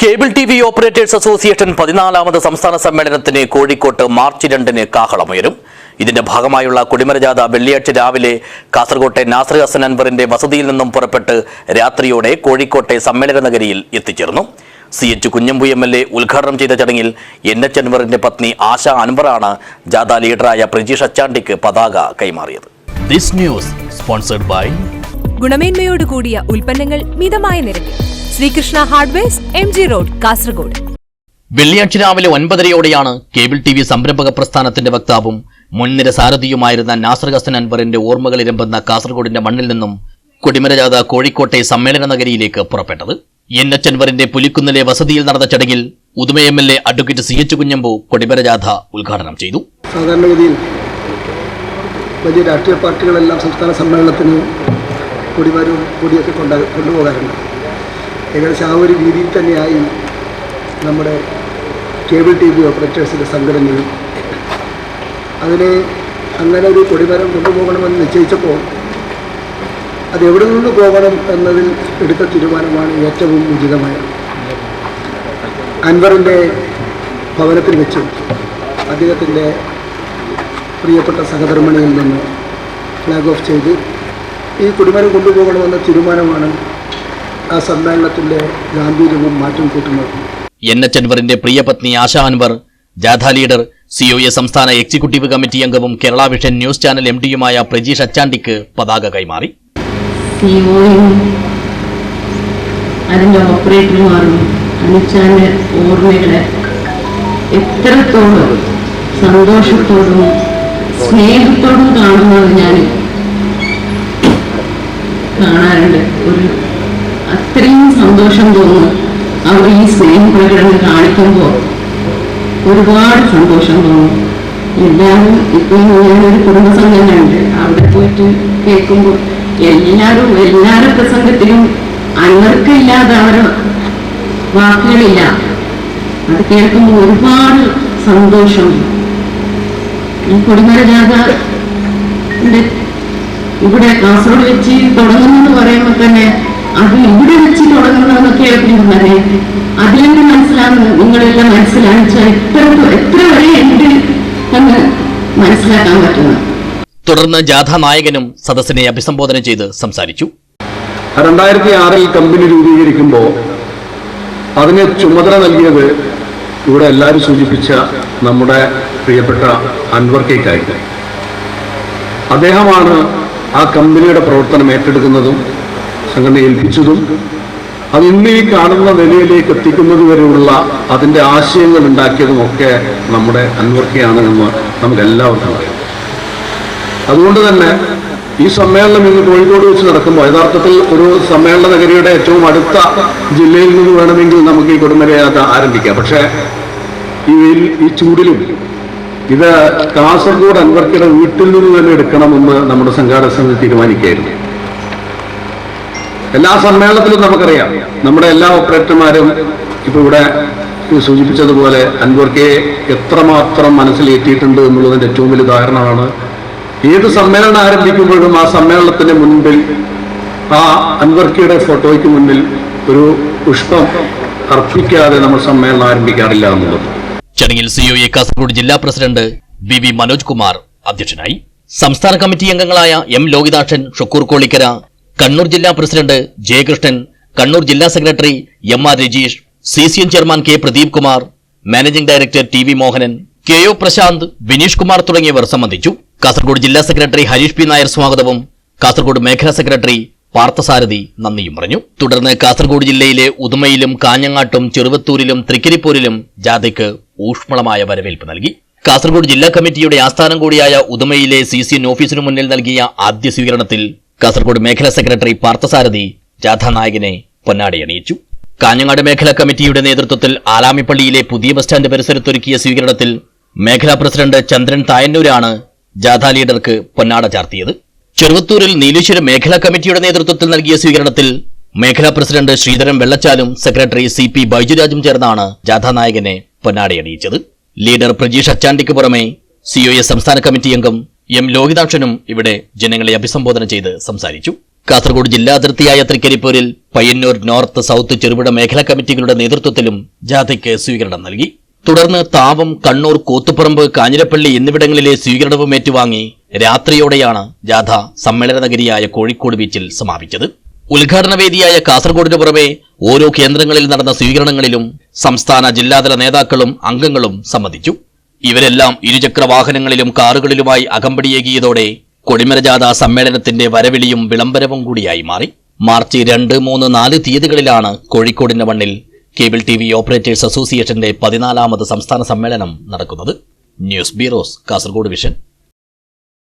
Cable T V operators association പതിനാലാമത് സംസ്ഥാന സമ്മേളനത്തിന് കോഴിക്കോട്ട് മാർച്ച് രണ്ടിന് കാഹളമുയരും. ഇതിന്റെ ഭാഗമായുള്ള കൊടിമരജാഥ വെള്ളിയാഴ്ച രാവിലെ കാസർകോട്ടെ നാസർ ഹസൻ അൻവറിന്റെ വസതിയിൽ നിന്നും പുറപ്പെട്ട് രാത്രിയോടെ കോഴിക്കോട്ടെ സമ്മേളന നഗരിയിൽ എത്തിച്ചേർന്നു. C H Kunhambu M L A ഉദ്ഘാടനം ചെയ്ത ചടങ്ങിൽ എൻ എച്ച് അൻവറിന്റെ പത്നി ആശ അൻവറാണ് ജാഥ ലീഡറായ പ്രജീഷ് അച്ചാണ്ടിക്ക് പതാക കൈമാറിയത്. ദിസ് ന്യൂസ് സ്പോൺസർഡ് ബൈ ഗുണമേന്മയോട് കൂടിയ ഉൽപ്പന്നങ്ങൾ മിതമായ നിരക്കിൽ. Sreekrishna hardwares M G road Kasaragod. വെള്ളിയാഴ്ച രാവിലെ ഒൻപതരയോടെയാണ് കേബിൾ ടി വി സംരംഭക പ്രസ്ഥാനത്തിന്റെ വക്താവും മുൻനിര സാരഥിയുമായിരുന്ന നാസർ ഹസൻ അൻവറിന്റെ ഓർമ്മകൾ ഇരമ്പുന്ന കാസർഗോഡിന്റെ മണ്ണിൽ നിന്നും കൊടിമരജാഥ കോഴിക്കോട്ടെ സമ്മേളന നഗരിയിലേക്ക് പുറപ്പെട്ടത്. എൻ എച്ച് അൻവറിന്റെ പുലിക്കുന്നിലെ വസതിയിൽ നടന്ന ചടങ്ങിൽ Uduma M L A advocate C H Kunhambu കൊടിമരജാഥ ഉദ്ഘാടനം ചെയ്തു. സാധാരണഗതിയിൽ വലിയ രാഷ്ട്രീയ പാർട്ടികളെല്ലാം സംസ്ഥാന സമ്മേളനത്തിന് കൊടിമരവും കൊടിയൊക്കെ കൊണ്ട കൊണ്ടുപോകാറുണ്ട്. ഏകദേശം ആ ഒരു രീതിയിൽ തന്നെയായി നമ്മുടെ കേബിൾ ടി വി ഓപ്പറേറ്റേഴ്സിന്റെ സംഘടനയും അതിനെ അങ്ങനെ ഒരു കൊടിമരം കൊണ്ടുപോകണമെന്ന് നിശ്ചയിച്ചപ്പോൾ അത് എവിടെ നിന്ന് പോകണം എന്നതിൽ എടുത്ത തീരുമാനമാണ് ഏറ്റവും ഉചിതമായത്. അൻവറിന്റെ ഭവനത്തിൽ വെച്ച് അദ്ദേഹത്തിന്റെ പ്രിയപ്പെട്ട സഹധർമ്മിണിയിൽ നിന്ന് ഫ്ലാഗ് ഓഫ് ചെയ്ത് ഈ കുടിമരം കൊണ്ടുപോകണമെന്ന തീരുമാനമാണ് ആ സമ്മേളനത്തിന്റെ ഗാംഭീര്യവും മാറ്റം കൂട്ടുന്നത് എൻ എച്ച് അൻവറിന്റെ പ്രിയപത്നി ആശ അൻവർ ജാഥ ലീഡർ സി ഒ എ സംസ്ഥാന എക്സിക്യൂട്ടീവ് കമ്മിറ്റി അംഗവും Kerala vision news channel M ഡിയുമായ Prajeesh അച്ചാണ്ടിക്ക് പതാക കൈമാറി. അതിന്റെ ഓപ്പറേറ്റർമാരും അനുച്ചാന്റെ ഓർമ്മകളെ എത്രത്തോളം സന്തോഷത്തോടും സ്നേഹത്തോടും കാണുന്നത് ഞാൻ കാണാറുണ്ട്. ഒരു അത്രയും സന്തോഷം തോന്നുന്നു. അവർ ഈ സ്നേഹപ്രകടനം കാണിക്കുമ്പോൾ ഒരുപാട് സന്തോഷം തോന്നുന്നു എല്ലാവരും ഇപ്പം ഞാനൊരു കുടുംബസംഘം കണ്ട് അവിടെ പോയിട്ട് കേൾക്കുമ്പോൾ എല്ലാവരും എല്ലാവരുടെ പ്രസംഗത്തിലും അവർക്കില്ലാതെ അവരെ വാക്കുകളില്ല. അത് കേൾക്കുമ്പോൾ ഒരുപാട് സന്തോഷം. ഈ കൊടിമര ജാഥ ഇവിടെ കാസർഗോഡ് വെച്ച് തുടങ്ങുന്നെന്ന് പറയുമ്പോൾ തന്നെ അത് ഇവിടെ വെച്ച് തുടങ്ങുന്നതെന്നൊക്കെ കേൾക്കുമ്പോൾ അതിലെന്നെ മനസ്സിലാകുന്നു നിങ്ങളെല്ലാം മനസ്സിലാക്കിച്ചാൽ എത്ര എത്ര വരെ ഉണ്ട് എന്ന് മനസ്സിലാക്കാൻ പറ്റുന്നു. തുടർന്ന് ജാഥ നായകനും സദസ്സിനെ അഭിസംബോധന ചെയ്ത് സംസാരിച്ചു. രണ്ടായിരത്തി ആറിൽ കമ്പനി രൂപീകരിക്കുമ്പോൾ അതിന് ചുമതല നൽകിയത് ഇവിടെ എല്ലാവരും സൂചിപ്പിച്ച നമ്മുടെ പ്രിയപ്പെട്ട അൻവർ കേക്കായിട്ട് അദ്ദേഹമാണ് ആ കമ്പനിയുടെ പ്രവർത്തനം ഏറ്റെടുക്കുന്നതും സംഘടന ഏൽപ്പിച്ചതും അത് ഇന്ന് ഈ കാണുന്ന നിലയിലേക്ക് എത്തിക്കുന്നത് വരെയുള്ള അതിന്റെ ആശയങ്ങൾ ഉണ്ടാക്കിയതും ഒക്കെ നമ്മുടെ അൻവർക്കയാണ് എന്ന് നമുക്ക് എല്ലാവർക്കും അറിയാം. അതുകൊണ്ട് തന്നെ ഈ സമ്മേളനം ഇന്ന് കോഴിക്കോട് വെച്ച് നടക്കുമ്പോൾ യഥാർത്ഥത്തിൽ ഒരു സമ്മേളന നഗരിയുടെ ഏറ്റവും അടുത്ത ജില്ലയിൽ നിന്ന് വേണമെങ്കിൽ നമുക്ക് ഈ കൊടുമലയാത്ര ആരംഭിക്കാം. പക്ഷേ ഈ ഈ ചൂടിലും ഇത് കാസർഗോഡ് അൻവർക്കിയുടെ വീട്ടിൽ നിന്ന് തന്നെ എടുക്കണമെന്ന് നമ്മുടെ സംഘാടക സമിതി തീരുമാനിക്കുകയായിരുന്നു. എല്ലാ സമ്മേളനത്തിലും നമുക്കറിയാം. നമ്മുടെ എല്ലാ ഓപ്പറേറ്റർമാരും ഇപ്പൊ ഇവിടെ സൂചിപ്പിച്ചതുപോലെ അൻവർക്കെ എത്രമാത്രം മനസ്സിലേറ്റിയിട്ടുണ്ട് എന്നുള്ളതിന്റെ ഏറ്റവും വലിയ ഉദാഹരണമാണ്. ഏത് സമ്മേളനം ആരംഭിക്കുമ്പോഴും ആ സമ്മേളനത്തിന് മുൻപിൽ ആ അൻവർക്കിയുടെ ഫോട്ടോയ്ക്ക് മുന്നിൽ ഒരു പുഷ്പം അർപ്പിക്കാതെ നമ്മൾ സമ്മേളനം ആരംഭിക്കാറില്ല എന്നുള്ളത്. ചടങ്ങിൽ സിഒ എ കാസർഗോഡ് ജില്ലാ president B V Manoj Kumar അധ്യക്ഷനായി. സംസ്ഥാന കമ്മിറ്റി അംഗങ്ങളായ എം ലോകിതാക്ഷൻ ഷുക്കൂർ കോളിക്കര കണ്ണൂർ ജില്ലാ പ്രസിഡന്റ് ജയകൃഷ്ണൻ കണ്ണൂർ ജില്ലാ secretary M R Rajeesh C C M chairman K Pradeep Kumar managing director T V Mohanan K O Prashanth Bineesh Kumar തുടങ്ങിയവർ സംബന്ധിച്ചു. കാസർഗോഡ് ജില്ലാ secretary Harish P Nair സ്വാഗതവും കാസർഗോഡ് മേഖലാ സെക്രട്ടറി പാർത്ഥസാരഥി നന്ദിയും പറഞ്ഞു. തുടർന്ന് കാസർഗോഡ് ജില്ലയിലെ ഉദുമയിലും കാഞ്ഞങ്ങാട്ടും ചെറുവത്തൂരിലും തൃക്കരിപ്പൂരിലും ജാഥയ്ക്ക് ഊഷ്മളമായ വരവേൽപ്പ് നൽകി. കാസർഗോഡ് ജില്ലാ കമ്മിറ്റിയുടെ ആസ്ഥാനം കൂടിയായ ഉദുമയിലെ സി സി എൻ ഓഫീസിനു മുന്നിൽ നൽകിയ ആദ്യ സ്വീകരണത്തിൽ കാസർഗോഡ് മേഖലാ സെക്രട്ടറി പാർത്ഥസാരഥി ജാഥാനായകനെ പൊന്നാടയണിയിച്ചു കാഞ്ഞങ്ങാട് മേഖലാ കമ്മിറ്റിയുടെ നേതൃത്വത്തിൽ ആലാമിപ്പള്ളിയിലെ പുതിയ ബസ് സ്റ്റാൻഡ് പരിസരത്തൊരുക്കിയ സ്വീകരണത്തിൽ മേഖലാ പ്രസിഡന്റ് ചന്ദ്രൻ തായന്നൂരാണ് ജാഥ ലീഡർക്ക് പൊന്നാട ചാർത്തിയത്. ചെറുവത്തൂരിൽ നീലേശ്വരം മേഖലാ കമ്മിറ്റിയുടെ നേതൃത്വത്തിൽ നൽകിയ സ്വീകരണത്തിൽ മേഖലാ പ്രസിഡന്റ് ശ്രീധരൻ വെള്ളച്ചാലും സെക്രട്ടറി സി പി ബൈജുരാജും ചേർന്നാണ് ജാഥാനായകനെ പൊന്നാടയണിയിച്ചത് ലീഡർ പ്രജീഷ് അച്ചാണ്ടിക്ക് പുറമെ സിഒഎ സംസ്ഥാന കമ്മിറ്റി അംഗം എം ലോഹിതാക്ഷനും ഇവിടെ ജനങ്ങളെ അഭിസംബോധന ചെയ്ത് സംസാരിച്ചു. കാസർഗോഡ് ജില്ലാ അതിർത്തിയായ തൃക്കരിപ്പൂരിൽ പയ്യന്നൂർ നോർത്ത് സൗത്ത് ചെറുപുഴ മേഖലാ കമ്മിറ്റികളുടെ നേതൃത്വത്തിലും ജാഥയ്ക്ക് സ്വീകരണം നൽകി. തുടർന്ന് താവം കണ്ണൂർ കൂത്തുപറമ്പ് കാഞ്ഞിരപ്പള്ളി എന്നിവിടങ്ങളിലെ സ്വീകരണവും ഏറ്റുവാങ്ങി രാത്രിയോടെയാണ് ജാഥ സമ്മേളന നഗരിയായ കോഴിക്കോട് ബീച്ചിൽ സമാപിച്ചത്. ഉദ്ഘാടന വേദിയായ കാസർഗോഡിന് പുറമെ ഓരോ കേന്ദ്രങ്ങളിൽ നടന്ന സ്വീകരണങ്ങളിലും സംസ്ഥാന ജില്ലാതല നേതാക്കളും അംഗങ്ങളും സംബന്ധിച്ചു. ഇവരെല്ലാം ഇരുചക്ര വാഹനങ്ങളിലും കാറുകളിലുമായി അകമ്പടിയേകിയതോടെ കൊടിമര ജാഥ സമ്മേളനത്തിന്റെ വരവിളിയും വിളംബരവും കൂടിയായി മാറി. മാർച്ച് രണ്ട് മൂന്ന് നാല് തീയതികളിലാണ് കോഴിക്കോടിന്റെ മണ്ണിൽ കേബിൾ ടി വി ഓപ്പറേറ്റേഴ്സ് അസോസിയേഷന്റെ പതിനാലാമത് സംസ്ഥാന സമ്മേളനം നടക്കുന്നത്. News bureaus Kasaragod vision.